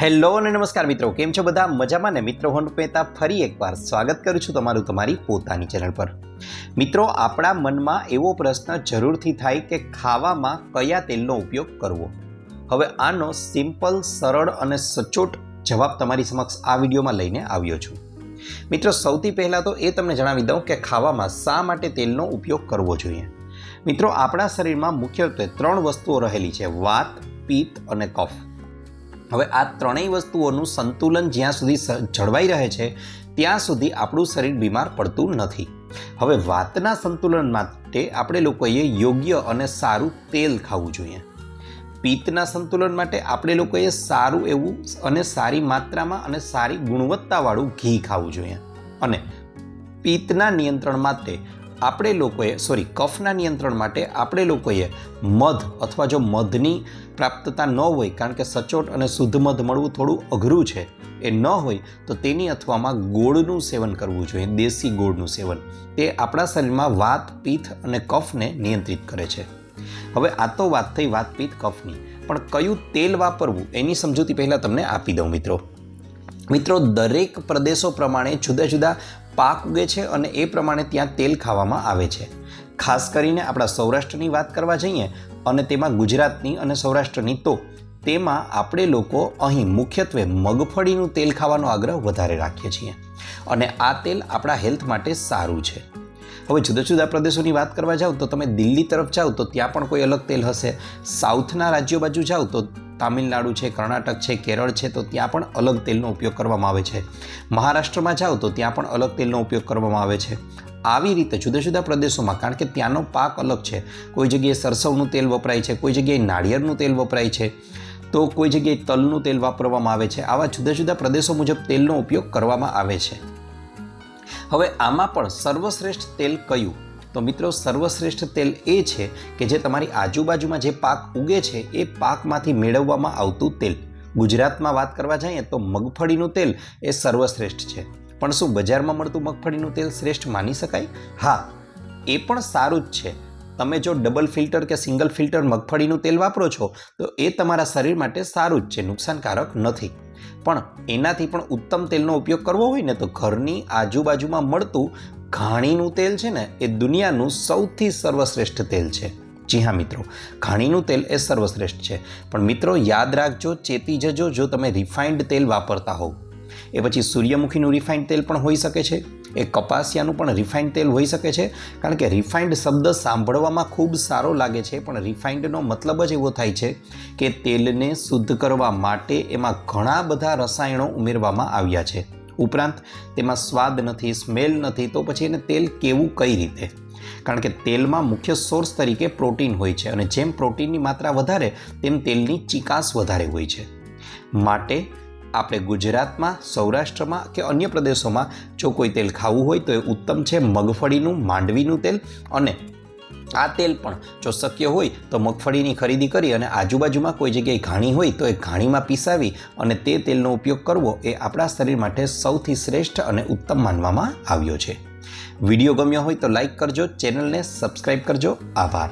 Hello અને નમસ્કાર મિત્રો, કેમ છો બધા? મજામાં ને? મિત્રો, હું મહેતા ફરી એકવાર સ્વાગત કરું છું તમારું તમારી પોતાની ચેનલ પર. મિત્રો, આપણા મનમાં એવો પ્રશ્ન જરૂરથી થાય કે ખાવામાં કયા તેલનો ઉપયોગ કરવો? હવે આનો સિમ્પલ, સરળ અને સચોટ જવાબ તમારી સમક્ષ આ વિડીયોમાં લઈને આવ્યો છું. મિત્રો, સૌથી પહેલાં તો એ તમને જણાવી દઉં કે ખાવામાં શા માટે તેલનો ઉપયોગ કરવો જોઈએ? મિત્રો, આપણા શરીરમાં મુખ્યત્વે ત્રણ વસ્તુઓ રહેલી છે, વાત, પિત્ત અને કફ. હવે આ ત્રણેય વસ્તુઓનું સંતુલન જ્યાં સુધી જળવાઈ રહે છે, ત્યાં સુધી આપણું શરીર બીમાર પડતું નથી. હવે વાતના સંતુલન માટે આપણે લોકોએ યોગ્ય અને સારું તેલ ખાવું જોઈએ. પિત્તના સંતુલન માટે આપણે લોકોએ સારું એવું અને સારી માત્રામાં અને સારી ગુણવત્તાવાળું ઘી ખાવું જોઈએ. અને પિત્તના નિયંત્રણ માટે આપણે લોકોએ સોરી કફના નિયંત્રણ માટે આપણે લોકોએ મધ અથવા જો મધની પ્રાપ્તતા ન હોય, કારણ કે સચોટ અને શુદ્ધ મધ મળવું થોડું અઘરું છે, એ ન હોય, તો તેની અથવામાં ગોળનું સેવન કરવું જોઈએ, દેશી ગોળનું સેવન. તે આપણા શરીરમાં વાત, પિત્ત અને કફને નિયંત્રિત કરે છે. હવે આ તો વાત થઈ વાત, પિત્ત, કફની. પણ કયું તેલ વાપરવું, એની સમજૂતી પહેલાં તમને આપી દઉં મિત્રો. મિત્રો, દરેક પ્રદેશો પ્રમાણે જુદા જુદા પાક ઉગે છે અને એ પ્રમાણે ત્યાં તેલ ખાવામાં આવે છે. ખાસ કરીને આપણા સૌરાષ્ટ્રની વાત કરવા જઈએ અને તેમાં ગુજરાતની અને સૌરાષ્ટ્રની તો તેમાં આપણે લોકો અહીં મુખ્યત્વે મગફળીનું તેલ ખાવાનો આગ્રહ વધારે રાખીએ છીએ. અને આ તેલ આપણા હેલ્થ માટે સારું છે. હવે જુદા જુદા પ્રદેશોની વાત કરવા જાઓ તો તમે દિલ્હી તરફ જાઓ તો ત્યાં પણ કોઈ અલગ તેલ હશે. સાઉથના રાજ્યો બાજુ જાઓ તો તામિલનાડુ છે, કર્ણાટક છે, કેરળ છે, તો ત્યાં પણ અલગ તેલનો ઉપયોગ કરવામાં આવે છે. મહારાષ્ટ્રમાં જાઓ તો ત્યાં પણ અલગ તેલનો ઉપયોગ કરવામાં આવે છે. આવી રીતે જુદા જુદા પ્રદેશોમાં, કારણ કે ત્યાંનો પાક અલગ છે. કોઈ જગ્યાએ સરસવનું તેલ વપરાય છે, કોઈ જગ્યાએ નાળિયેરનું તેલ વપરાય છે, તો કોઈ જગ્યાએ તલનું તેલ વાપરવામાં આવે છે. આવા જુદા જુદા પ્રદેશો મુજબ તેલનો ઉપયોગ કરવામાં આવે છે. હવે આમાં પણ સર્વશ્રેષ્ઠ તેલ કયું? તો મિત્રો, સર્વશ્રેષ્ઠ તેલ એ છે કે જે તમારી આજુબાજુમાં જે પાક ઉગે છે, એ પાકમાંથી મેળવવામાં આવતું તેલ. ગુજરાતમાં વાત કરવા જઈએ તો મગફળીનું તેલ એ સર્વશ્રેષ્ઠ છે. પણ શું બજારમાં મળતું મગફળીનું તેલ શ્રેષ્ઠ માની શકાય? હા, એ પણ સારું જ છે. તમે જો ડબલ ફિલ્ટર કે સિંગલ ફિલ્ટર મગફળીનું તેલ વાપરો છો, તો એ તમારા શરીર માટે સારું જ છે, નુકસાનકારક નથી. પણ એનાથી પણ ઉત્તમ તેલનો ઉપયોગ કરવો હોય ને તો ઘરની આજુબાજુમાં મળતું ઘાણીનું તેલ છે ને, એ દુનિયાનું સૌથી સર્વશ્રેષ્ઠ તેલ છે. જી હા મિત્રો ઘાણીનું તેલ એ સર્વશ્રેષ્ઠ છે. પણ મિત્રો, યાદ રાખજો, ચેતી જજો, જો તમે રિફાઇન્ડ તેલ વાપરતા હોવ. એ પછી સૂર્યમુખીનું રિફાઇન્ડ તેલ પણ હોઈ શકે છે. એ કપાસિયાનું પણ રિફાઇન્ડ તેલ હોઈ શકે છે. કારણ કે રિફાઇન્ડ શબ્દ સાંભળવામાં ખૂબ સારો લાગે છે, પણ રિફાઇન્ડનો મતલબ જ એવો થાય છે કે તેલને શુદ્ધ કરવા માટે એમાં ઘણા બધા રસાયણો ઉમેરવામાં આવ્યા છે. ઉપરાંત તેમાં સ્વાદ નથી, સ્મેલ નથી, તો પછી એને તેલ કેવું, કઈ રીતે? કારણ કે તેલમાં મુખ્ય સોર્સ તરીકે પ્રોટીન હોય છે અને જેમ પ્રોટીનની માત્રા વધારે, તેમ તેલની ચિકાસ વધારે હોય છે. માટે આપણે ગુજરાતમાં, સૌરાષ્ટ્રમાં કે અન્ય પ્રદેશોમાં જો કોઈ તેલ ખાવું હોય તો એ ઉત્તમ છે મગફળીનું, માંડવીનું તેલ અને આ તેલ પણ જો શક્ય હોય તો મગફળીની ખરીદી કરી અને આજુબાજુમાં કોઈ જગ્યાએ ઘાણી હોય તો એ ઘાણીમાં પીસાવી અને તે તેલનો ઉપયોગ કરવો એ આપણા શરીર માટે સૌથી શ્રેષ્ઠ અને ઉત્તમ માનવામાં આવ્યો છે. વીડિયો ગમ્યો હોય તો લાઈક કરજો, ચેનલને સબસ્ક્રાઈબ કરજો. આભાર.